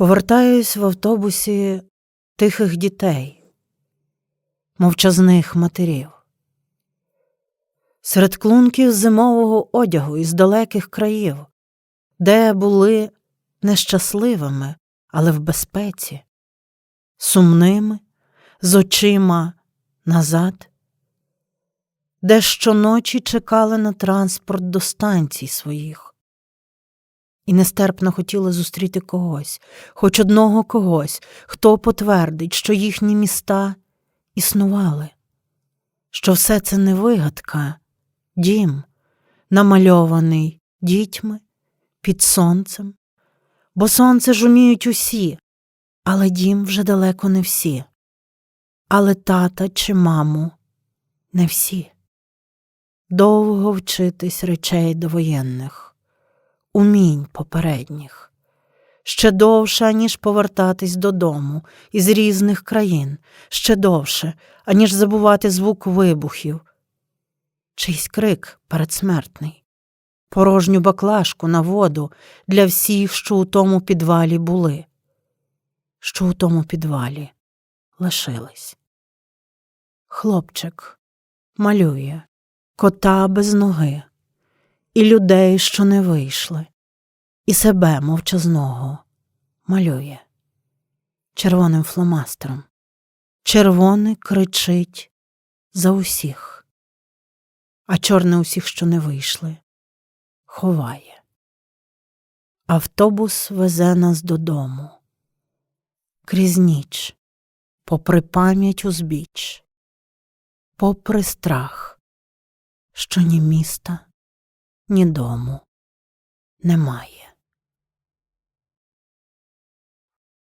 Повертаюсь в автобусі тихих дітей, мовчазних матерів. Серед клунків зимового одягу із далеких країв, де були нещасливими, але в безпеці, сумними, з очима назад, де щоночі чекали на транспорт до станцій своїх і нестерпно хотіли зустріти когось, хоч одного когось, хто потвердить, що їхні міста існували, що все це не вигадка, дім, намальований дітьми під сонцем, бо сонце ж уміють усі, але дім вже далеко не всі, але тата чи маму не всі. Довго вчитись речей довоєнних умінь попередніх, ще довше, аніж повертатись додому із різних країн, ще довше, аніж забувати звук вибухів, чийсь крик передсмертний, порожню баклажку на воду для всіх, що у тому підвалі були, що у тому підвалі лишились. Хлопчик малює кота без ноги і людей, що не вийшли, і себе мовчазного малює червоним фломастером. Червоне кричить за усіх, а чорне усіх, що не вийшли, ховає. Автобус везе нас додому. Крізь ніч, попри пам'ять узбіч, попри страх, що ні міста ні дому немає.